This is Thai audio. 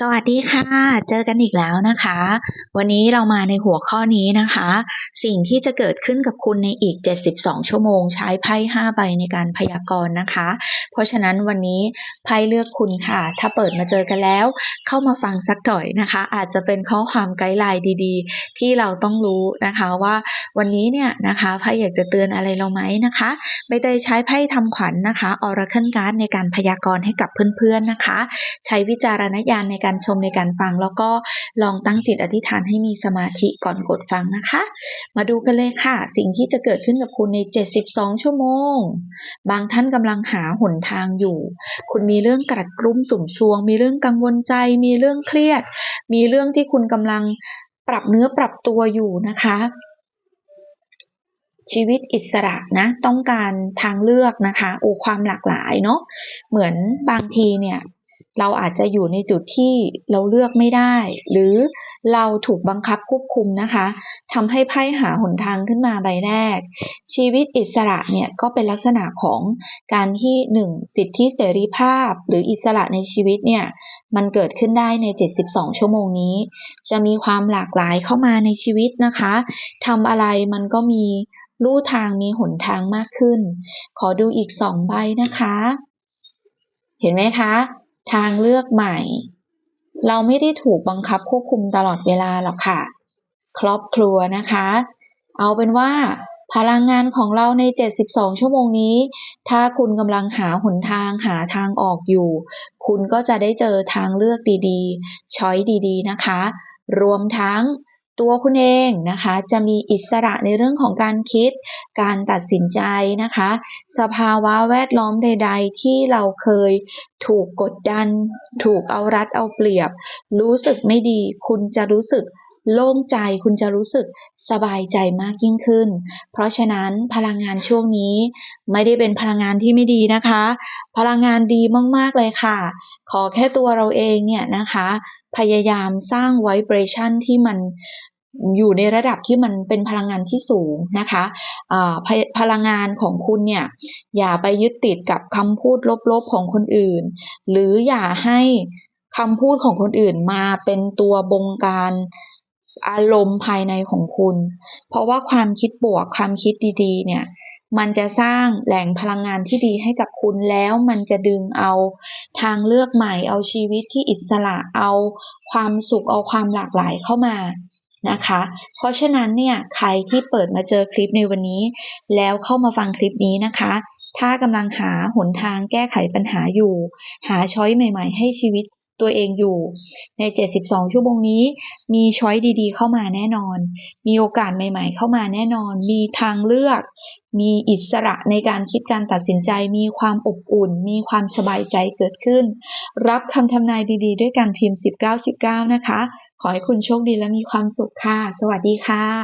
สวัสดีค่ะ เจอกันอีกแล้วนะคะ วันนี้เรามาในหัวข้อนี้นะคะ สิ่งที่จะเกิดขึ้นกับคุณในอีก 72 ชั่วโมง ใช้ไพ่5ใบในการพยากรณ์นะคะ เพราะฉะนั้นวันนี้ไพ่เลือกคุณค่ะ ถ้าเปิดมาเจอกันแล้ว เข้ามาฟังสักหน่อยนะคะ อาจจะเป็นข้อความไกด์ไลน์ดีๆ ที่เราต้องรู้นะคะว่าวันนี้เนี่ยนะคะไพ่อยากจะเตือนอะไรเราไหมนะคะใบเตยใช้ไพ่ทำขวัญนนะคะ Oracle Card ในการพยากรณ์ให้กับเพื่อนๆนะคะ ใช้วิจารณญาณในการชมในการฟัง แล้วก็ลองตั้งจิตอธิษฐานให้มีสมาธิก่อนกดฟังนะคะ มาดูกันเลยค่ะ สิ่งที่จะเกิดขึ้นกับคุณใน 72 ชั่วโมง บางท่านกำลังหาหนทางอยู่ คุณมีเรื่องกรัดกรุ่มสุ่มซวง มีเรื่องกังวลใจ มีเรื่องเครียด มีเรื่องที่คุณกำลังปรับเนื้อปรับตัวอยู่นะคะชีวิตอิสระนะต้องการทางเลือกนะคะโอ้ความหลากหลายเนาะเหมือนบางทีเนี่ย เราอาจจะอยู่ในจุดที่เราเลือกไม่ได้ หรือเราถูกบังคับควบคุมนะคะทำให้ไพ่หาหนทางขึ้นมาใบแรก ชีวิตอิสระเนี่ยก็เป็นลักษณะของการที่หนึ่งสิทธิเสรีภาพ หรืออิสระในชีวิตเนี่ยมันเกิดขึ้นได้ใน 72 ชั่วโมงนี้ จะมีความหลากหลายเข้ามาในชีวิตนะคะทำอะไรมันก็มีลู่ทางมีหนทางมากขึ้น ขอดูอีกสองใบนะคะ เห็นไหมคะ ทางเลือกใหม่ เราไม่ได้ถูกบังคับควบคุมตลอดเวลาหรอกค่ะ ครอบครัวนะคะ เอาเป็นว่าพลังงานของเราใน 72 ชั่วโมงนี้ ถ้าคุณกำลังหาหนทางหาทางออกอยู่ คุณก็จะได้เจอทางเลือกดีๆ ช้อยดีๆ นะคะ รวมทั้ง ตัวคุณเองนะคะจะมีอิสระในเรื่องของการคิด การตัดสินใจนะคะ สภาวะแวดล้อมใด ๆ ที่เราเคยถูกกดดัน ถูกเอารัดเอาเปรียบ รู้สึกไม่ดี คุณจะรู้สึก โล่งใจคุณจะรู้สึกสบายใจมากยิ่งขึ้น เพราะฉะนั้นพลังงานช่วงนี้ไม่ได้เป็นพลังงานที่ไม่ดีนะคะ พลังงานดีมากๆเลยค่ะ ขอแค่ตัวเราเองเนี่ยนะคะ พยายามสร้างไวเบรชั่นที่มันอยู่ในระดับที่มันเป็นพลังงานที่สูงนะคะะพพลังงานของคุณเนี่ยอย่าไปยึดติดกับคำพูดลบๆของคนอื่น หรืออย่าให้คำพูดของคนอื่นมาเป็นตัวบงการ อารมณ์ภายในของคุณ เพราะว่าความคิดบวกความคิดดีๆ เนี่ย มันจะสร้างแหล่งพลังงานที่ดีให้กับคุณแล้วมันจะดึงเอาทางเลือกใหม่ เอาชีวิตที่อิสระเอาความสุขเอาความหลากหลายเข้ามานะคะ เพราะฉะนั้นเนี่ยใครที่เปิดมาเจอคลิปในวันนี้ แล้วเข้ามาฟังคลิปนี้นะคะ ถ้ากำลังหาหนทางแก้ไขปัญหาอยู่ หาช้อยใหม่ ๆ ให้ชีวิต ตัวเองอยู่ ใน 72 ชั่วโมงนี้ มีช้อยดีๆ เข้ามาแน่นอน มีโอกาสใหม่ๆ เข้ามาแน่นอน มีทางเลือก มีอิสระในการคิดการตัดสินใจ มีความอบอุ่น มีความสบายใจเกิดขึ้น รับคำทำนายดีๆ ด้วยการพิมพ์ 1919 นะคะ ขอให้คุณโชคดีและมีความสุขค่ะ สวัสดีค่ะ